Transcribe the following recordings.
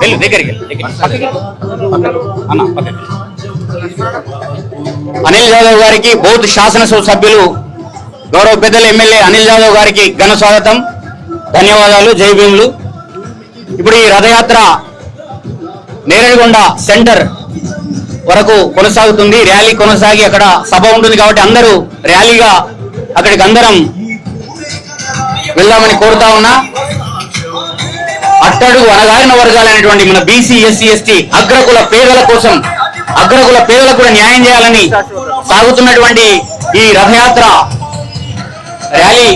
వెళ్ళు దగ్గరికి అనిల్ జాదవ్ గారికి బౌద్ధ శాసనసభ సభ్యులు గౌరవ పెద్దలు ఎమ్మెల్యే అనిల్ జాదవ్ గారికి ఘన స్వాగతం. ధన్యవాదాలు జై భీములు. ఇప్పుడు ఈ రథయాత్ర నేరేడుగొండ సెంటర్ వరకు కొనసాగుతుంది. ర్యాలీ కొనసాగి అక్కడ సభ ఉంటుంది కాబట్టి అందరూ ర్యాలీగా అక్కడికి అందరం వెళ్దామని కోరుతా ఉన్నా. అట్టడుగు అనగారిన వర్గాలైనటువంటి మన బీసీ ఎస్సీ ఎస్టీ అగ్రకుల పేదల కోసం అగ్రకుల పేదలకు కూడా న్యాయం చేయాలని సాగుతున్నటువంటి ఈ రథయాత్ర ర్యాలీ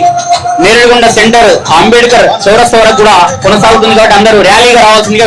నేరేడుగొండ సెంటర్ అంబేద్కర్ చౌరస్తా వరకు కూడా కొనసాగుతుంది కాబట్టి అందరూ ర్యాలీగా రావాల్సిందిగా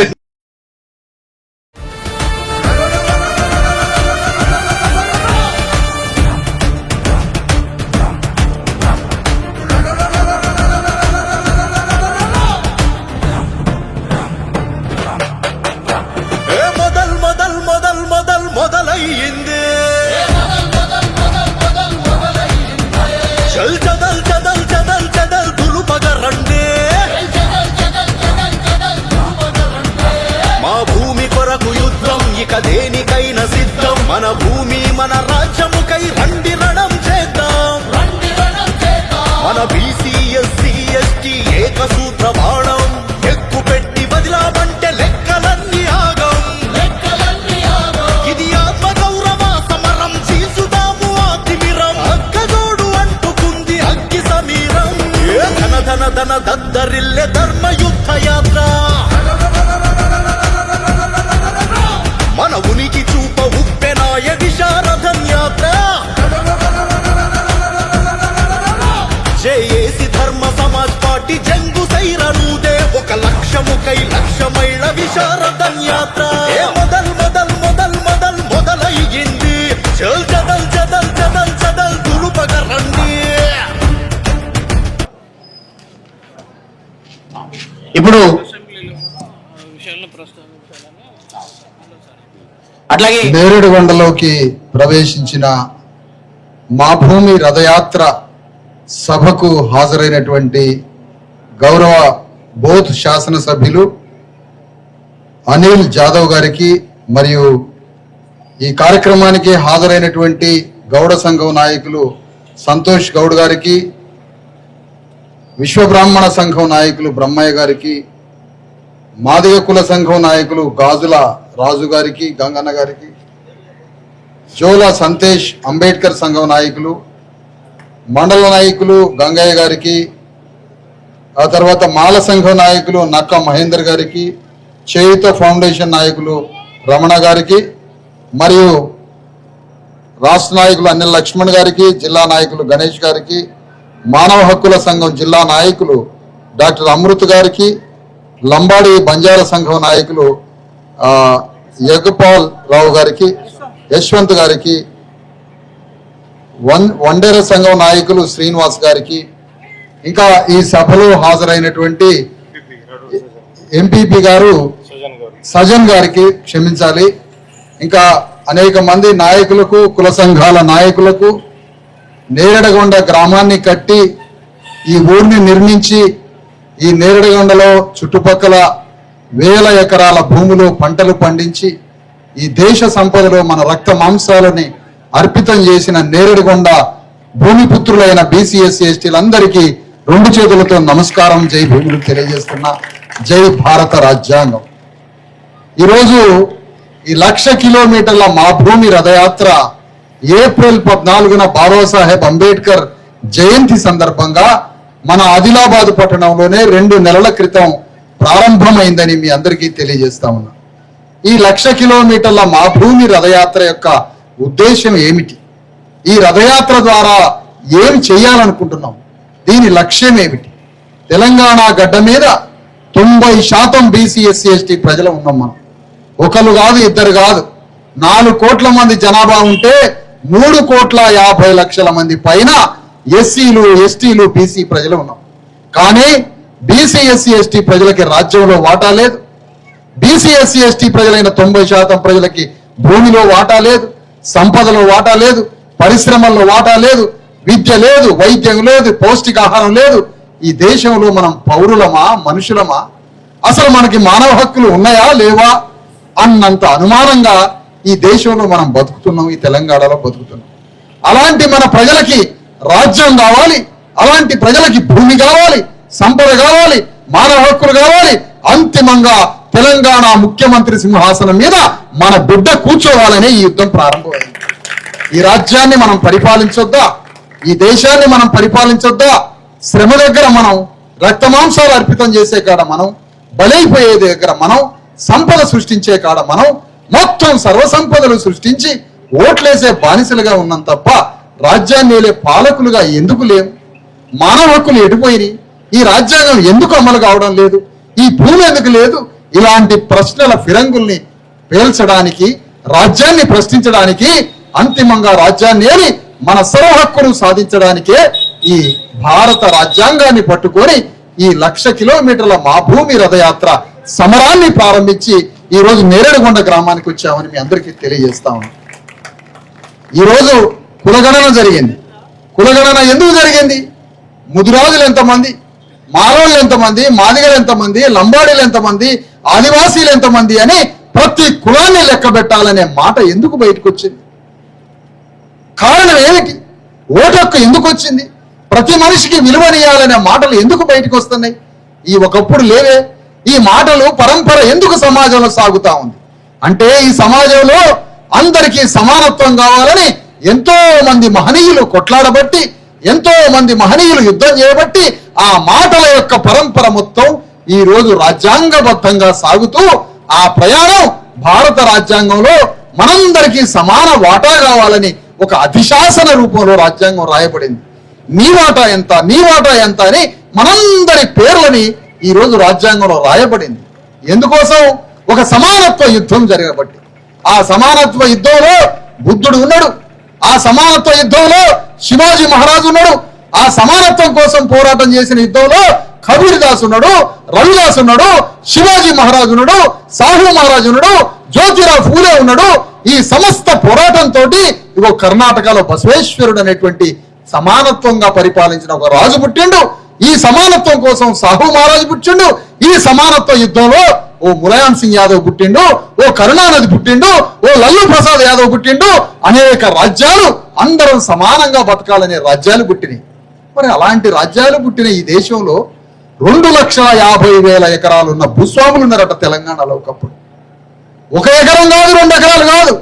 మన భూమి మన రాజ్యముకై రండి రణం చేద్దాం. మన బీసీ ఎస్సీ ఎస్టీ ఏకసూత్ర బాణం. ఎక్కు పెట్టి బదిలామంటే లెక్కలన్నీ ఆగం. ఇది ఆత్మ గౌరవ సమరం చేసుదాము ఆ తిమిరం అక్కజోడు అంటుకుంది అగ్గి సమీరం. ధన ధన ధన దద్దరిల్లె ధర్మ యుద్ధ యాత్ర. ఒక లక్ష్యముకై లక్ష్యమైళ విశారదన్ యాత్ర ఏ మొదల్ మొదల్ మొదల్ మొదల్ మొదలయ్యింది. చల్ చదల్ చదల్ చదల్ చదల్ దులుపగ రండి. ఇప్పుడు అట్లాగే నేరేడుగొండలోకి ప్రవేశించిన మా భూమి రథయాత్ర సభకు హాజరైనటువంటి గౌరవ బోధ్ శాసనసభ్యులు అనిల్ జాదవ్ గారికి మరియు ఈ కార్యక్రమానికి హాజరైనటువంటి గౌడ సంఘం నాయకులు సంతోష్ గౌడ్ గారికి విశ్వబ్రాహ్మణ సంఘం నాయకులు బ్రహ్మయ్య గారికి మాదిగ కుల సంఘం నాయకులు గాజుల రాజు గారికి గంగన్న గారికి జోల సంతేష్ అంబేద్కర్ సంఘం నాయకులు మండల నాయకులు గంగయ్య గారికి ఆ తర్వాత మాల సంఘం నాయకులు నక్క మహేందర్ గారికి చేయుత ఫౌండేషన్ నాయకులు రమణ గారికి మరియు రాష్ట్ర నాయకులు అనిల్ లక్ష్మణ్ గారికి జిల్లా నాయకులు గణేష్ గారికి మానవ హక్కుల సంఘం జిల్లా నాయకులు డాక్టర్ అమృత్ గారికి లంబాడి బంజారా సంఘం నాయకులు యగపాల్ రావు గారికి యశ్వంత్ గారికి వన్ వండేర సంఘం నాయకులు శ్రీనివాస్ గారికి ఇంకా ఈ సభలో హాజరైనటువంటి ఎంపీపీ గారు సజన్ గారికి క్షమించాలి. ఇంకా అనేక మంది నాయకులకు కుల సంఘాల నాయకులకు నేరడగొండ గ్రామాన్ని కట్టి ఈ ఊరిని నిర్మించి ఈ నేరడగొండలో చుట్టుపక్కల వేల ఎకరాల భూములు పంటలు పండించి ఈ దేశ సంపదలో మన రక్త మాంసాలని అర్పితం చేసిన నేరేడుగొండ భూమిపుత్రులైన బీసీఎస్సీ ఎస్టీలందరికీ రెండు చేతులతో నమస్కారం జై భూములు తెలియజేస్తున్న జై భారత రాజ్యాంగం. ఈరోజు ఈ లక్ష కిలోమీటర్ల మా భూమి రథయాత్ర ఏప్రిల్ పద్నాలుగున బాబాసాహెబ్ అంబేద్కర్ జయంతి సందర్భంగా మన ఆదిలాబాద్ పట్టణంలోనే రెండు నెలల క్రితం ప్రారంభమైందని మీ అందరికీ తెలియజేస్తా ఉన్నా. ఈ లక్ష కిలోమీటర్ల మా భూమి రథయాత్ర యొక్క ఉద్దేశం ఏమిటి? ఈ రథయాత్ర ద్వారా ఏం చేయాలనుకుంటున్నాం? దీని లక్ష్యం ఏమిటి తెలంగాణ గడ్డ మీద తొంభై శాతం బీసీ ఎస్సీ ఎస్టీ ప్రజలు ఉన్నాం మనం. ఒకరు కాదు ఇద్దరు కాదు. నాలుగు కోట్ల మంది జనాభా ఉంటే మూడు కోట్ల యాభై లక్షల మంది పైన ఎస్సీలు ఎస్టీలు బీసీ ప్రజలు ఉన్నాం. కానీ బీసీ ఎస్సీ ఎస్టీ ప్రజలకి రాజ్యంలో వాటా లేదు. బీసీ ఎస్సీ ఎస్టీ ప్రజలైన తొంభై శాతం ప్రజలకి భూమిలో వాటా లేదు. సంపదలో వాటా లేదు. పరిశ్రమల్లో వాటా లేదు. విద్య లేదు వైద్యం లేదు పౌష్టికాహారం లేదు. ఈ దేశంలో మనం పౌరులమా మనుషులమా? అసలు మనకి మానవ హక్కులు ఉన్నాయా లేవా? అన్నంత అనుమానంగా ఈ దేశంలో మనం బతుకుతున్నాం ఈ తెలంగాణలో బతుకుతున్నాం. అలాంటి మన ప్రజలకి రాజ్యం కావాలి అలాంటి ప్రజలకి భూమి కావాలి సంపద కావాలి మానవ హక్కులు కావాలి. అంతిమంగా తెలంగాణ ముఖ్యమంత్రి సింహాసనం మీద మన బిడ్డ కూర్చోవాలనే ఈ యుద్ధం ప్రారంభమైంది. ఈ రాజ్యాన్ని మనం పరిపాలించొద్దా? ఈ దేశాన్ని మనం పరిపాలించొద్దా? శ్రమ దగ్గర మనం రక్తమాంసాలు అర్పితం చేసే కాడ మనం బలైపోయే దగ్గర మనం సంపద సృష్టించే కాడ మనం మొత్తం సర్వసంపదలు సృష్టించి ఓట్లేసే బానిసలుగా ఉన్నాం తప్ప రాజ్యాన్ని ఏలే పాలకులుగా ఎందుకు లేవు మానవ హక్కులు ఎడిపోయినాయి ఈ రాజ్యాంగం ఎందుకు అమలు కావడం లేదు? ఈ భూమి ఎందుకు లేదు? ఇలాంటి ప్రశ్నల ఫిరంగుల్ని పేల్చడానికి రాజ్యాన్ని ప్రశ్నించడానికి అంతిమంగా రాజ్యాన్ని మన సర్వ హక్కును సాధించడానికే ఈ భారత రాజ్యాంగాన్ని పట్టుకొని ఈ లక్ష కిలోమీటర్ల మా భూమి రథయాత్ర సమరాన్ని ప్రారంభించి ఈ రోజు నేరేడుగొండ గ్రామానికి వచ్చామని మీ అందరికీ తెలియజేస్తా ఉన్నాం. ఈ రోజు కులగణన జరిగింది. కులగణన ఎందుకు జరిగింది? ముదిరాజులు ఎంతమంది? మారోళ్ళు ఎంతమంది? మాదిగలు ఎంతమంది? లంబాడీలు ఎంతమంది? ఆదివాసీలు ఎంతమంది అని ప్రతి కులాన్ని లెక్క పెట్టాలనే మాట ఎందుకు బయటకు వచ్చింది కారణం ఏమిటి? ఓటు హక్కు ఎందుకు వచ్చింది? ప్రతి మనిషికి విలువనియాలనే మాటలు ఎందుకు బయటకు వస్తున్నాయి? ఈ ఒకప్పుడు లేవే ఈ మాటలు పరంపర ఎందుకు సమాజంలో సాగుతా ఉంది? అంటే ఈ సమాజంలో అందరికీ సమానత్వం కావాలని ఎంతో మంది మహనీయులు కొట్లాడబట్టి ఎంతో మంది మహనీయులు యుద్ధం చేయబట్టి ఆ మాటల యొక్క పరంపర మొత్తం ఈ రోజు రాజ్యాంగబద్ధంగా సాగుతూ ఆ ప్రయాణం భారత రాజ్యాంగంలో మనందరికీ సమాన వాటా కావాలని ఒక అధిశాసన రూపంలో రాజ్యాంగం రాయబడింది. నీ వాటా ఎంత నీ వాటా ఎంత అని మనందరి పేర్లని ఈ రోజు రాజ్యాంగంలో రాయబడింది. ఎందుకోసం? ఒక సమానత్వ యుద్ధం జరగబట్టి ఆ సమానత్వ యుద్ధంలో బుద్ధుడు ఉన్నాడు. ఆ సమానత్వ యుద్ధంలో శివాజీ మహారాజు ఉన్నాడు. ఆ సమానత్వం కోసం పోరాటం చేసిన యుద్ధంలో కబీర్ దాస్ ఉన్నాడు రవిదాస్ ఉన్నాడు శివాజీ మహారాజు ఉన్నాడు సాహు మహారాజు ఉన్నాడు జ్యోతిరావు ఫూలే ఉన్నాడు. ఈ సమస్త పోరాటంతో ఇగో కర్ణాటకలో బసవేశ్వరుడు అనేటువంటి సమానత్వంగా పరిపాలించిన ఒక రాజు పుట్టిండు. ఈ సమానత్వం కోసం సాహు మహారాజు పుట్టిండు. ఈ సమానత్వ యుద్ధంలో ఓ ములాయం సింగ్ యాదవ్ పుట్టిండు ఓ కరుణానది పుట్టిండు ఓ లల్లు ప్రసాద్ యాదవ్ పుట్టిండు. అనేక రాజ్యాలు అందరం సమానంగా బతకాలనే రాజ్యాలు పుట్టినాయి. మరి అలాంటి రాజ్యాలు పుట్టిన ఈ దేశంలో రెండు లక్షల యాభై వేల ఎకరాలు ఉన్న భూస్వాములు ఉన్నారట తెలంగాణలో ఒకప్పుడు ఒక ఎకరం కాదు రెండు ఎకరాలు కాదు.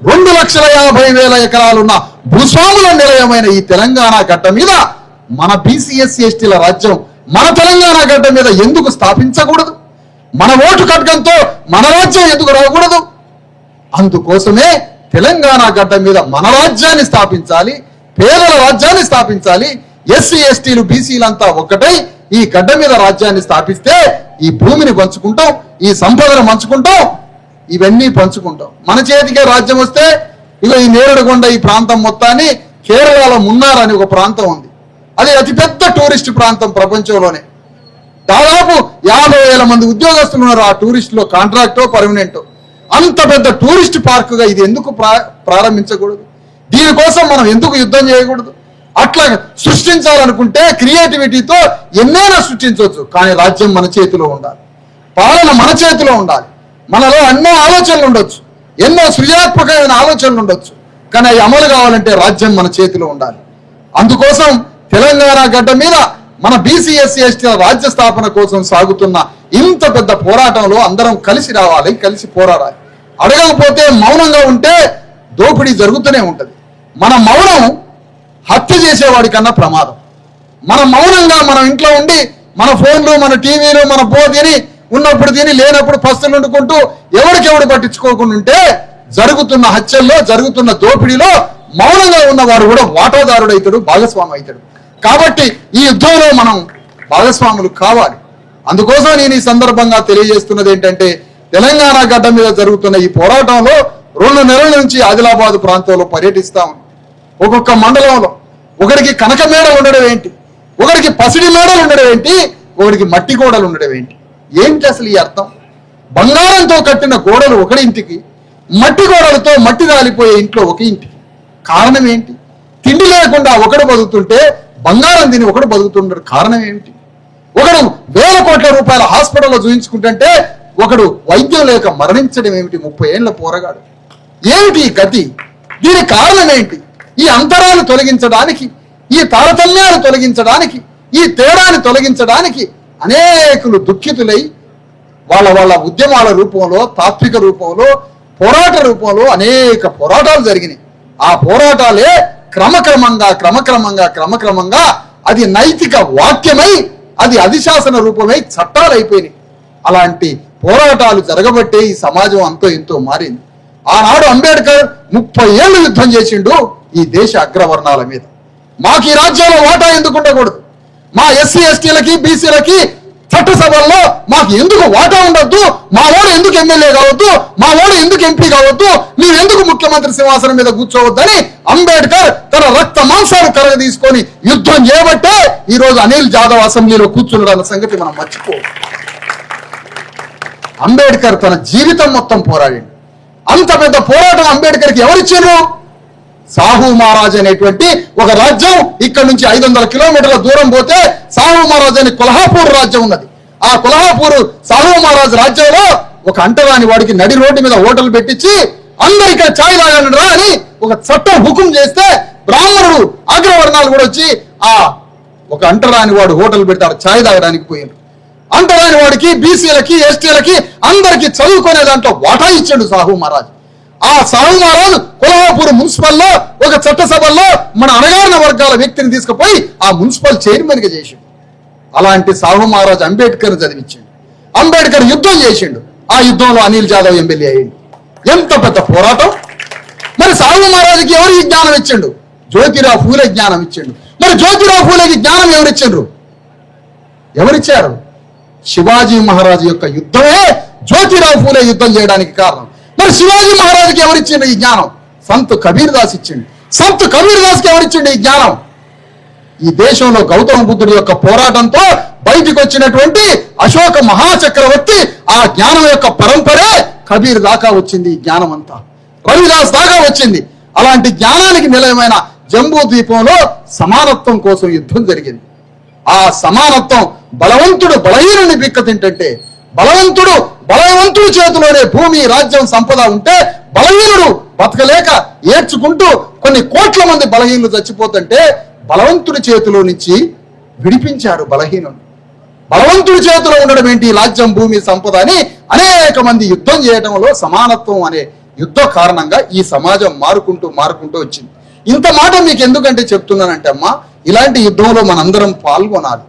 రెండు లక్షల యాభై వేల ఎకరాలున్న భూస్వాముల నిలయమైన ఈ తెలంగాణ గడ్డ మీద మన బీసీఎస్సీ ఎస్టీల రాజ్యం మన తెలంగాణ గడ్డ మీద ఎందుకు స్థాపించకూడదు? మన ఓటు కట్కంతో మన రాజ్యం ఎందుకు రాకూడదు? అందుకోసమే తెలంగాణ గడ్డ మీద మన రాజ్యాన్ని స్థాపించాలి పేదల రాజ్యాన్ని స్థాపించాలి ఎస్సీ ఎస్టీలు బీసీలంతా ఒక్కటై ఈ గడ్డ మీద రాజ్యాన్ని స్థాపిస్తే ఈ భూమిని పంచుకుంటాం ఈ సంపదను పంచుకుంటాం ఇవన్నీ పంచుకుంటాం. మన చేతికే రాజ్యం వస్తే ఇగో ఈ నేరుడుగొండ ఈ ప్రాంతం మొత్తాన్ని కేరళలో మున్నార్ అని ఒక ప్రాంతం ఉంది. అది అతిపెద్ద టూరిస్ట్ ప్రాంతం ప్రపంచంలోనే. దాదాపు యాభై వేల మంది ఉద్యోగస్తులు ఉన్నారు ఆ టూరిస్టులో కాంట్రాక్టో పర్మనెంటో. అంత పెద్ద టూరిస్ట్ పార్కుగా ఇది ఎందుకు ప్రారంభించకూడదు? దీనికోసం మనం ఎందుకు యుద్ధం చేయకూడదు? అట్లా సృష్టించాలనుకుంటే క్రియేటివిటీతో ఎన్నైనా సృష్టించవచ్చు కానీ రాజ్యం మన చేతిలో ఉండాలి. పాలన మన చేతిలో ఉండాలి. మనలో ఎన్నో ఆలోచనలు ఉండొచ్చు. ఎన్నో సృజనాత్మకమైన ఆలోచనలు ఉండొచ్చు. కానీ అవి అమలు కావాలంటే రాజ్యం మన చేతిలో ఉండాలి. అందుకోసం తెలంగాణ గడ్డ మీద మన బీసీఎస్సీ ఎస్టీ రాజ్య స్థాపన కోసం సాగుతున్న ఇంత పెద్ద పోరాటంలో అందరం కలిసి రావాలి కలిసి పోరాడాలి. అడగకపోతే మౌనంగా ఉంటే దోపిడీ జరుగుతూనే ఉంటుంది. మన మౌనం హత్య చేసేవాడి కన్నా ప్రమాదం. మన మౌనంగా మనం ఇంట్లో ఉండి మన ఫోన్లు మన టీవీలు మన బోధిని ఉన్నప్పుడు తిని లేనప్పుడు పస్తులు వండుకుంటూ ఎవరికెవడు పట్టించుకోకుండా ఉంటే జరుగుతున్న హత్యల్లో జరుగుతున్న దోపిడీలో మౌనంగా ఉన్నవాడు కూడా వాటాదారుడు అవుతాడు భాగస్వామి అవుతాడు. కాబట్టి ఈ యుద్ధంలో మనం భాగస్వాములు కావాలి. అందుకోసం నేను ఈ సందర్భంగా తెలియజేస్తున్నది ఏంటంటే తెలంగాణ గడ్డ మీద జరుగుతున్న ఈ పోరాటంలో రెండు నెలల నుంచి ఆదిలాబాద్ ప్రాంతంలో పర్యటిస్తా ఒక్కొక్క మండలంలో ఒకరికి కనక మేడలు ఉండడం ఏంటి? ఒకరికి పసిడి మేడలు ఉండడం ఏంటి? ఒకరికి మట్టి గోడలు ఉండడం ఏంటి? ఏంటి అసలు ఈ అర్థం? బంగారంతో కట్టిన గోడలు ఒక ఇంటికి మట్టి గోడలతో మట్టి రాలిపోయే ఇంట్లో ఒక ఇంటికి. కారణం ఏంటి? తిండి లేకుండా ఒకడు బతుకుతుంటే బంగారం తిని ఒకడు బతుకుతుంటాడు కారణం ఏంటి? ఒకడు వేల కోట్ల రూపాయల హాస్పిటల్లో చూయించుకుంటుంటే ఒకడు వైద్యం లేక మరణించడం ఏమిటి? ముప్పై ఏళ్ళ పోరగాడు. ఏమిటి ఈ గతి? దీని కారణం ఏంటి? ఈ అంతరాలు తొలగించడానికి ఈ తారతమ్యాలు తొలగించడానికి ఈ తేడాన్ని తొలగించడానికి అనేకులు దుఃఖితులై వాళ్ళ వాళ్ళ ఉద్యమాల రూపంలో తాత్విక రూపంలో పోరాట రూపంలో అనేక పోరాటాలు జరిగినాయి. ఆ పోరాటాలే క్రమక్రమంగా క్రమక్రమంగా క్రమక్రమంగా అది నైతిక వాక్యమై అది అధిశాసన రూపమై చట్టాలు అయిపోయినాయి. అలాంటి పోరాటాలు జరగబట్టే ఈ సమాజం అంతో ఎంతో మారింది. ఆనాడు అంబేద్కర్ ముప్పై ఏళ్ళు యుద్ధం చేసిండు ఈ దేశ అగ్రవర్ణాల మీద. మాకు ఈ రాజ్యంలో వాటా ఎందుకు ఉండకూడదు? మా ఎస్సీ ఎస్టీలకి బీసీలకి చట్టసభల్లో మాకు ఎందుకు వాటా ఉండొద్దు? మా ఓడ ఎందుకు ఎమ్మెల్యే కావద్దు? మా ఓడ ఎందుకు ఎంపీ కావద్దు? మేము ఎందుకు ముఖ్యమంత్రి సింహాసనం మీద కూర్చోవద్దని అంబేద్కర్ తన రక్త మాంసాలు కరగ తీసుకొని యుద్ధం చేయబట్టే ఈ రోజు అనిల్ జాదవ్ అసెంబ్లీలో కూర్చున్నాడు అన్న సంగతి మనం మర్చిపో. అంబేద్కర్ తన జీవితం మొత్తం పోరాడి అంత పెద్ద పోరాటం అంబేద్కర్కి ఎవరిచ్చారు సాహు మహారాజ్ అనేటువంటి ఒక రాజ్యం ఇక్కడ నుంచి ఐదు వందల కిలోమీటర్ల దూరం పోతే సాహు మహారాజ్ అనే కొల్హాపూర్ రాజ్యం ఉన్నది. ఆ కొల్హాపూర్ సాహు మహారాజ్ రాజ్యంలో ఒక అంటరాని వాడికి నడి రోడ్డు మీద హోటల్ పెట్టించి అందరు ఇక్కడ ఛాయ్ తాగండి రా అని ఒక చట్టం హుకుం చేస్తే బ్రాహ్మణుడు అగ్రవర్ణాలు కూడా వచ్చి ఆ ఒక అంటరాని వాడు హోటల్ పెడతాడు ఛాయ్ తాగడానికి పోయాడు. అంటరాని వాడికి బీసీలకి ఎస్టీలకి అందరికి చదువుకునే దాంట్లో వాటా ఇచ్చాడు సాహు మహారాజ్. ఆ సరళనారాయణ మహారాజ్ కొల్హాపూర్ మున్సిపల్లో ఒక చట్టసభల్లో మన అణగారిన వర్గాల వ్యక్తిని తీసుకుపోయి ఆ మున్సిపల్ చైర్మన్గా చేసిండు. అలాంటి సాహు మహారాజ్ అంబేద్కర్ చదివించిండు. అంబేద్కర్ యుద్ధం చేసిండు. ఆ యుద్ధంలో అనిల్ జాదవ్ ఎమ్మెల్యే అయ్యిండు. ఎంత పెద్ద పోరాటం! మరి సాహు మహారాజుకి ఎవరు ఈ జ్ఞానం ఇచ్చిండు? జ్యోతిరావు ఫూలే జ్ఞానం ఇచ్చిండు. మరి జ్యోతిరావు ఫూలేకి జ్ఞానం ఎవరిచ్చిండ్రు? ఎవరిచ్చారు? శివాజీ మహారాజు యొక్క యుద్ధమే జ్యోతిరావు ఫూలే యుద్ధం చేయడానికి కారణం. మరి శివాజీ మహారాజుకి ఎవరిచ్చిండు ఈ జ్ఞానం? సంత్ కబీర్ దాస్ ఇచ్చిండు. సంత్ కబీర్ దాస్కి ఎవరిచ్చిండు ఈ జ్ఞానం? ఈ దేశంలో గౌతమ బుద్ధుడి యొక్క పోరాటంతో బయటికి వచ్చినటువంటి అశోక మహాచక్రవర్తి ఆ జ్ఞానం యొక్క పరంపరే కబీర్ దాకా వచ్చింది ఈ జ్ఞానం అంతా రవిదాస్ దాకా వచ్చింది. అలాంటి జ్ఞానానికి నిలయమైన జంబూ ద్వీపంలో సమానత్వం కోసం యుద్ధం జరిగింది. ఆ సమానత్వం బలవంతుడు బలహీనుని బిక్క తింటే బలవంతుడు బలవంతుడి చేతిలోనే భూమి రాజ్యం సంపద ఉంటే బలహీనుడు బతకలేక ఏడ్చుకుంటూ కొన్ని కోట్ల మంది బలహీనులు చచ్చిపోతుంటే బలవంతుడి చేతిలో నుంచి విడిపించాడు బలహీనుడు. బలవంతుడి చేతిలో ఉండడం ఏంటి? రాజ్యం భూమి సంపద అని అనేక మంది యుద్ధం చేయడంలో సమానత్వం అనే యుద్ధ కారణంగా ఈ సమాజం మారుకుంటూ మారుకుంటూ వచ్చింది. ఇంత మాట మీకు ఎందుకంటే చెప్తున్నానంటే అమ్మా ఇలాంటి యుద్ధంలో మనందరం పాల్గొనాలి.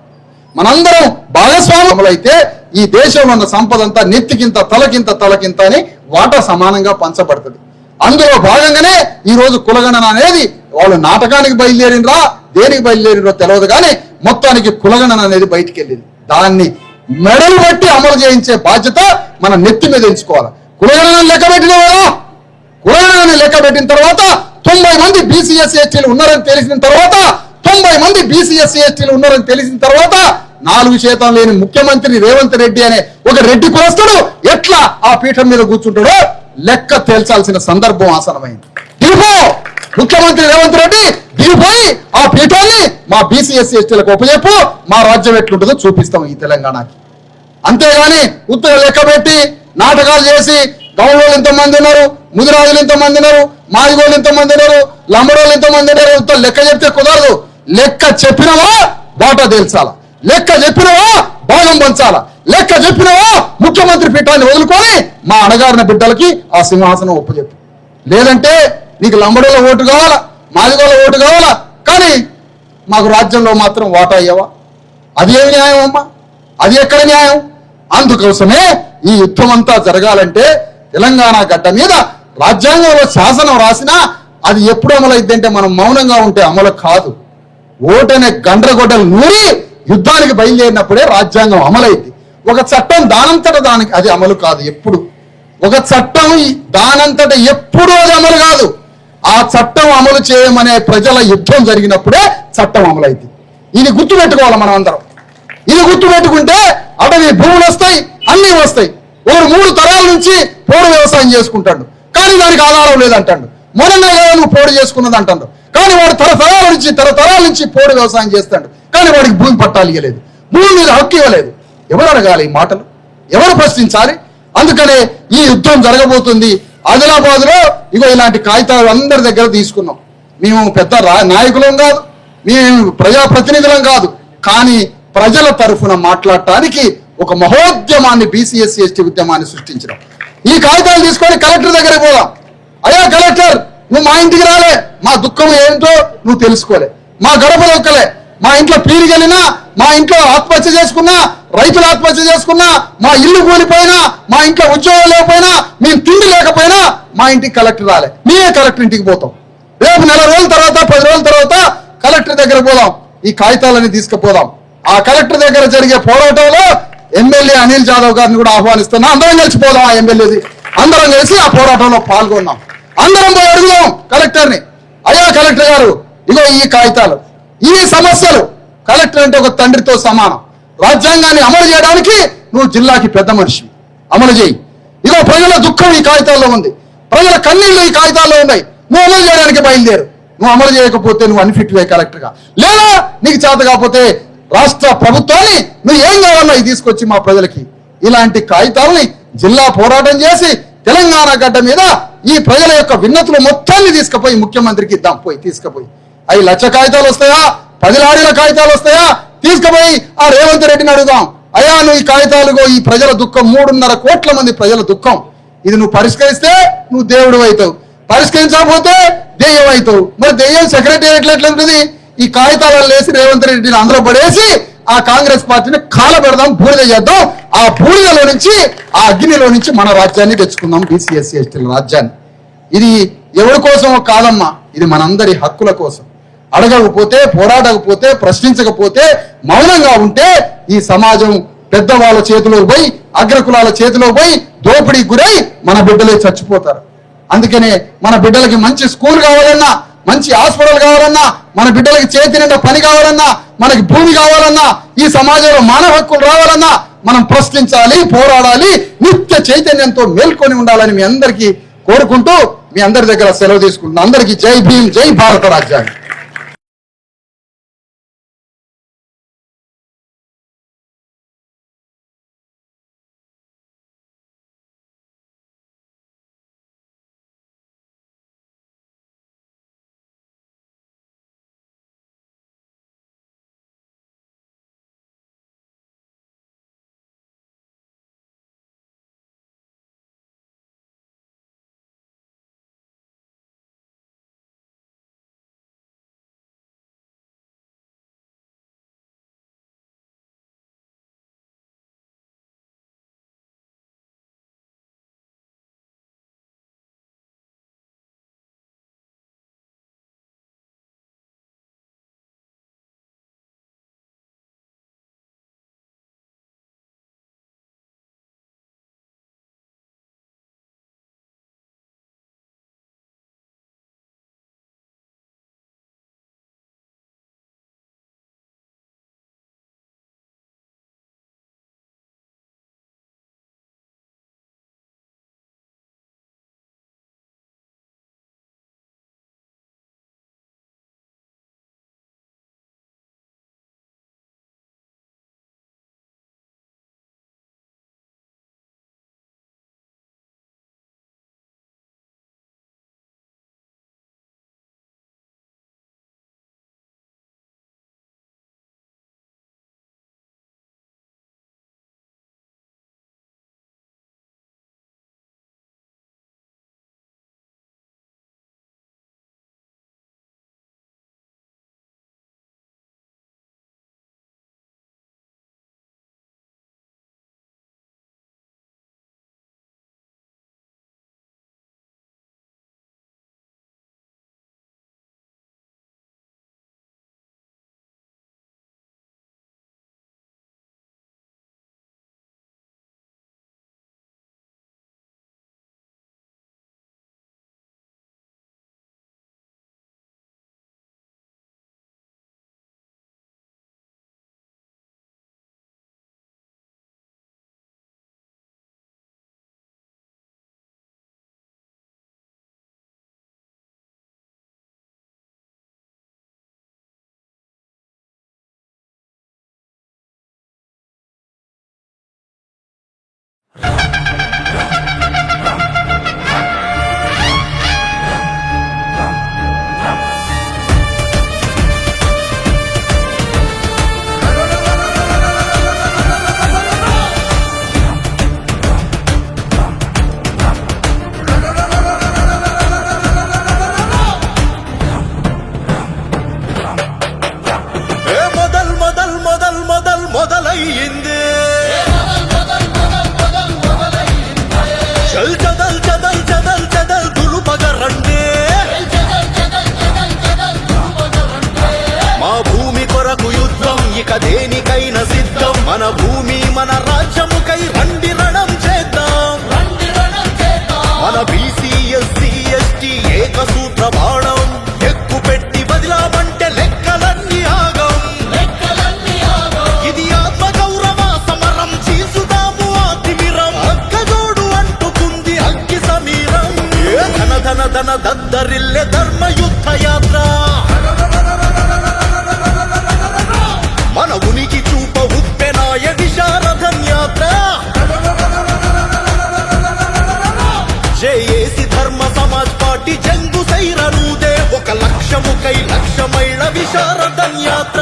మనందరం భాగస్వాములైతే ఈ దేశంలో ఉన్న సంపద అంతా నెత్తికింత తలకింత తలకింత అని వాటా సమానంగా పంచబడుతుంది. అందులో భాగంగానే ఈ రోజు కులగణన అనేది వాళ్ళు నాటకానికి బయలుదేరినరా దేనికి బయలుదేరినరో తెలియదు కానీ మొత్తానికి కులగణన అనేది బయటికి వెళ్ళింది దాన్ని మెడలు బట్టి అమలు చేయించే బాధ్యత మన నెత్తి మీద ఎంచుకోవాలి. కులగణన లెక్క పెట్టిన కదా? కులగణన లెక్క పెట్టిన తర్వాత తొంభై మంది బీసీఎస్ ఎస్టీలు ఉన్నారని తెలిసిన తర్వాత తొంభై మంది బీసీఎస్సీ ఎస్టీలు ఉన్నారని తెలిసిన తర్వాత నాలుగు శాతం లేని ముఖ్యమంత్రి రేవంత్ రెడ్డి అనే ఒక రెడ్డి కులస్తుడు ఎట్లా ఆ పీఠం మీద కూర్చుంటాడో లెక్క తేల్చాల్సిన సందర్భం ఆసనమైంది. దిగిపో ముఖ్యమంత్రి రేవంత్ రెడ్డి దిగిపోయి ఆ పీఠాన్ని మా బీసీఎస్సీ ఎస్టీలకు ఉపజెప్పు మా రాజ్యం ఎట్లుంటుందో చూపిస్తాం ఈ తెలంగాణకి. అంతేగాని ఉత్తర లెక్క పెట్టి నాటకాలు చేసి గౌరవులు ఎంతమంది ఉన్నారు ముదిరాజులు ఎంతమంది ఉన్నారు మాదిగోళ్ళు ఎంతమంది ఉన్నారు లంబడోళ్ళు ఎంతమంది ఉన్నారు లెక్క చెప్తే కుదరదు. లెక్క చెప్పినవా బాట తేల్చాలా? లెక్క చెప్పినవా? బాణం పంచాలా? లెక్క చెప్పినవా? ముఖ్యమంత్రి పీఠాన్ని వదులుకొని మా అణగారిన బిడ్డలకి ఆ సింహాసనం ఒప్పుచెప్పు. లేదంటే నీకు లంబడోల ఓటు కావాలా? మాదిగోల ఓటు కావాలా? కానీ మాకు రాజ్యంలో మాత్రం వాటా అయ్యావా అది ఏమి న్యాయం అమ్మా? అది ఎక్కడ న్యాయం? అందుకోసమే ఈ యుద్ధం అంతా జరగాలంటే తెలంగాణ గడ్డ మీద రాజ్యాంగంలో శాసనం రాసినా అది ఎప్పుడు అమలైద్ది అంటే మనం మౌనంగా ఉంటే అమలు కాదు. ఓటనే గండ్రగొడ్డలు నూరి యుద్ధానికి బయలుదేరినప్పుడే రాజ్యాంగం అమలైంది. ఒక చట్టం దానంతట దానికి అది అమలు కాదు ఎప్పుడు. ఒక చట్టం దానంతట ఎప్పుడూ అది అమలు కాదు. ఆ చట్టం అమలు చేయమనే ప్రజల యుద్ధం జరిగినప్పుడే చట్టం అమలైంది. ఇది గుర్తుపెట్టుకోవాలి మనం అందరం. ఇది గుర్తు పెట్టుకుంటే అటవీ భూములు వస్తాయి అన్నీ వస్తాయి. ఒకడు మూడు తరాల నుంచి పోడు వ్యవసాయం చేసుకుంటాడు. కానీ దానికి ఆధారం లేదంటాడు. మొన్ననే నువ్వు పోడు చేసుకున్నది అంటాడు కానీ వాడు తరతరాల నుంచి తరతరాల నుంచి పోడు వ్యవసాయం చేస్తాడు. కానీ వాడికి భూమి పట్టాలు ఇవ్వలేదు భూమి మీద హక్కు ఇవ్వలేదు. ఎవరు అడగాలి ఈ మాటలు? ఎవరు ప్రశ్నించాలి? అందుకనే ఈ యుద్ధం జరగబోతుంది. ఆదిలాబాద్లో ఇగో ఇలాంటి కాగితాలు అందరి దగ్గర తీసుకున్నాం. మేము పెద్ద రా- నాయకులం కాదు. మేము ప్రజాప్రతినిధులం కాదు. కానీ ప్రజల తరఫున మాట్లాడటానికి ఒక మహోద్యమాన్ని బీసీఎస్సీ ఎస్టీ ఉద్యమాన్ని సృష్టించడం ఈ కాగితాలు తీసుకొని కలెక్టర్ దగ్గరికి పోదాం. అయ్యా కలెక్టర్ నువ్వు మా ఇంటికి రాలే. మా దుఃఖం ఏంటో నువ్వు తెలుసుకోలే. మా గడప దొక్కలే. మా ఇంట్లో పీరిగెళ్ళినా మా ఇంట్లో ఆత్మహత్య చేసుకున్నా రైతులు ఆత్మహత్య చేసుకున్నా మా ఇల్లు కూలిపోయినా మా ఇంట్లో ఉద్యోగం లేకపోయినా మేము తిండి లేకపోయినా మా ఇంటికి కలెక్టర్ రాలే. మేమే కలెక్టర్ ఇంటికి పోతాం. రేపు నెల రోజుల తర్వాత పది రోజుల తర్వాత కలెక్టర్ దగ్గర పోదాం. ఈ కాగితాలని తీసుకుపోదాం. ఆ కలెక్టర్ దగ్గర జరిగే పోరాటంలో ఎమ్మెల్యే అనిల్ జాదవ్ గారిని కూడా ఆహ్వానిస్తున్నా. అందరం కలిసి పోదాం ఆ ఎమ్మెల్యేది. అందరం కలిసి ఆ పోరాటంలో పాల్గొన్నాం. అందరం పోయి అడుగుదాం కలెక్టర్ని. అయ్యా కలెక్టర్ గారు ఇగో ఈ కాగితాలు. ఈ సమస్యలు కలెక్టర్ అంటే ఒక తండ్రితో సమానం. రాజ్యాంగాన్ని అమలు చేయడానికి నువ్వు జిల్లాకి పెద్ద మనిషి అమలు చేయి. ఇదో ప్రజల దుఃఖం ఈ కాగితాల్లో ఉంది. ప్రజల కన్నీళ్ళు ఈ కాగితాల్లో ఉన్నాయి. నువ్వు అమలు చేయడానికి బయలుదేరు. నువ్వు అమలు చేయకపోతే నువ్వు అన్ఫిట్ వే కలెక్టర్గా. లేదా నీకు చేత కాకపోతే రాష్ట్ర ప్రభుత్వాన్ని నువ్వు ఏం కావాలో ఇది తీసుకొచ్చి మా ప్రజలకి. ఇలాంటి కాగితాలని జిల్లా పోరాటం చేసి తెలంగాణ గడ్డ మీద ఈ ప్రజల యొక్క విన్నతులు మొత్తాన్ని తీసుకుపోయి ముఖ్యమంత్రికి ఇద్దాం. పోయి తీసుకుపోయి. అవి లక్ష కాగితాలు వస్తాయా? పది లారీల కాగితాలు వస్తాయా? తీసుకుపోయి ఆ రేవంత్ రెడ్డిని అడుగుదాం. అయ్యా నువ్వు ఈ కాగితాలుగో ఈ ప్రజల దుఃఖం మూడున్నర కోట్ల మంది ప్రజల దుఃఖం. ఇది నువ్వు పరిష్కరిస్తే నువ్వు దేవుడు అవుతావు. పరిష్కరించకపోతే దెయ్యం అవుతావు. మరి దెయ్యం సెక్రటేరియట్ ఎట్లా ఉంటుంది ఈ కాగితాలను లేసి రేవంత్ రెడ్డిని అందరూ పడేసి ఆ కాంగ్రెస్ పార్టీని కాలబెడదాం బూడిద చేద్దాం. ఆ బూడిదలో నుంచి ఆ అగ్నిలో నుంచి మన రాజ్యాన్ని తెచ్చుకుందాం బీసీఎస్సీ ఎస్టీల రాజ్యాన్ని. ఇది ఎవరి కోసమో కాదమ్మా. ఇది మనందరి హక్కుల కోసం. అడగకపోతే పోరాడకపోతే ప్రశ్నించకపోతే మౌనంగా ఉంటే ఈ సమాజం పెద్దవాళ్ళ చేతిలో పోయి అగ్రకులాల చేతిలో పోయి దోపిడీ గురై మన బిడ్డలే చచ్చిపోతారు. అందుకనే మన బిడ్డలకి మంచి స్కూల్ కావాలన్నా మంచి హాస్పిటల్ కావాలన్నా మన బిడ్డలకి చేతి నిండా పని కావాలన్నా మనకి భూమి కావాలన్నా ఈ సమాజంలో మానవ హక్కులు రావాలన్నా మనం ప్రశ్నించాలి పోరాడాలి నిత్య చైతన్యంతో మేల్కొని ఉండాలని మీ అందరికీ కోరుకుంటూ మీ అందరి దగ్గర సెలవు తీసుకుంటున్నాను. అందరికీ జై భీమ్ జై భారత రాజ్యాంగం. మన భూమి మన రాజ్యముకై రండి రణం చేద్దాం. మన బీసీ ఎస్సీ ఎస్టీ ఏకసూత్ర బాణం. ఎక్కు పెట్టి వదిలామంటే లెక్కలన్నీ ఆగం. ఇది ఆత్మ గౌరవ సమరం చీసుదాము ఆ తిమిరం అక్కజోడు అంటుకుంది అగ్గి సమీరం. ధన ధన ధన దద్దరిల్లె ధర్మ యుద్ధ యాత్ర. జేఏసి ధర్మ సమాజ్ పార్టీ జంగు సైరనుదే. ఒక లక్ష్యముకై లక్ష్యమైళ విశారదం యాత్ర.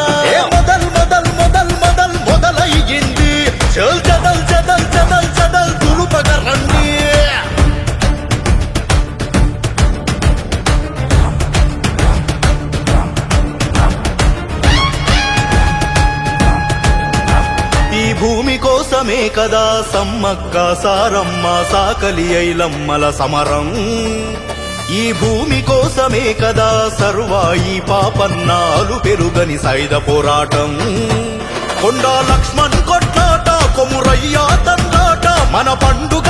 కదా సమ్మక్క సారమ్మ సాకలి ఐలమ్మల సమరం. ఈ భూమి కోసమే కదా సర్వాయి పాపన్నాలు పెరుగని సైద పోరాటం. కొండా లక్ష్మణ్ కొట్లాట కొమురయ్యా తండాట మన పండుగ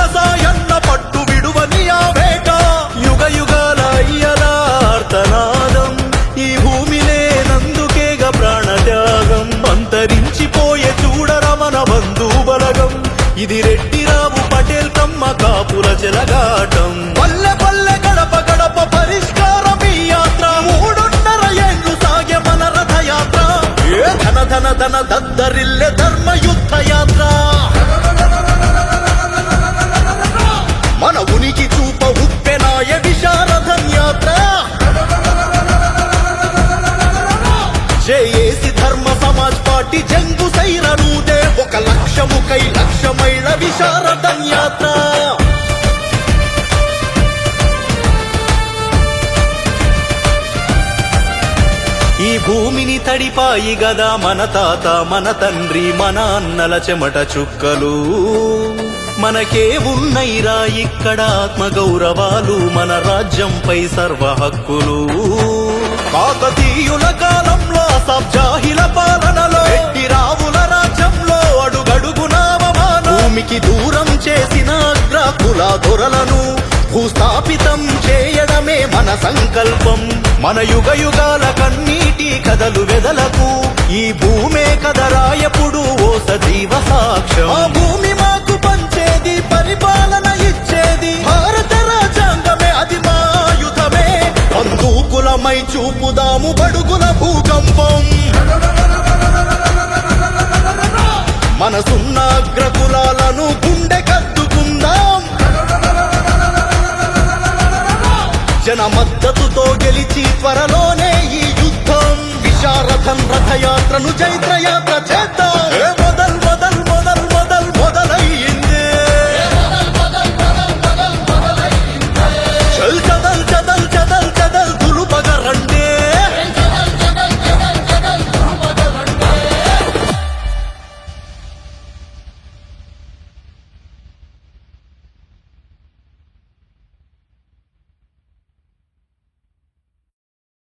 ఇది రెడ్డిరావు పటేల్ కమ్మ కాపుల చెలగాటం. పల్లె పల్లె గడప గడప పరిష్కారం ఈ యాత్ర మూడున్నర ఏళ్ళు సాగే మన రథయాత్ర. ధన ధన ధన దద్దరిల్లె ధర్మ యుద్ధ యాత్ర. లక్ష్యముకై లక్ష్యమైళ విశారదం యాత్ర. ఈ భూమిని తడిపాయి గదా మన తాత మన తండ్రి మన అన్నల చెమట చుక్కలు. మనకే ఉన్నైరా ఇక్కడ ఆత్మ గౌరవాలు మన రాజ్యంపై సర్వ హక్కులు. కాకతీయుల భూమికి దూరం చేసిన అగ్రకుల దొరలను భూస్థాపితం చేయడమే మన సంకల్పం. మన యుగ యుగాల కన్నీటి కథలు వెదలకు ఈ భూమే కదరాయపుడు ఓ సజీవ సాక్ష్యం. ఆ భూమి మాకు పంచేది పరిపాలన ఇచ్చేది. భారత రాజ్యాంగమే అది మా ఆయుధమే బందూకులమై చూపుదాము బడుగుల భూకంపం. మనసున్న అగ్రకులాలను గుండె కద్దుకుందాం. జన మద్దతుతో గెలిచి త్వరలోనే ఈ యుద్ధం. విశారథం రథయాత్రను చైత్రయాత్ర చేద్దాం.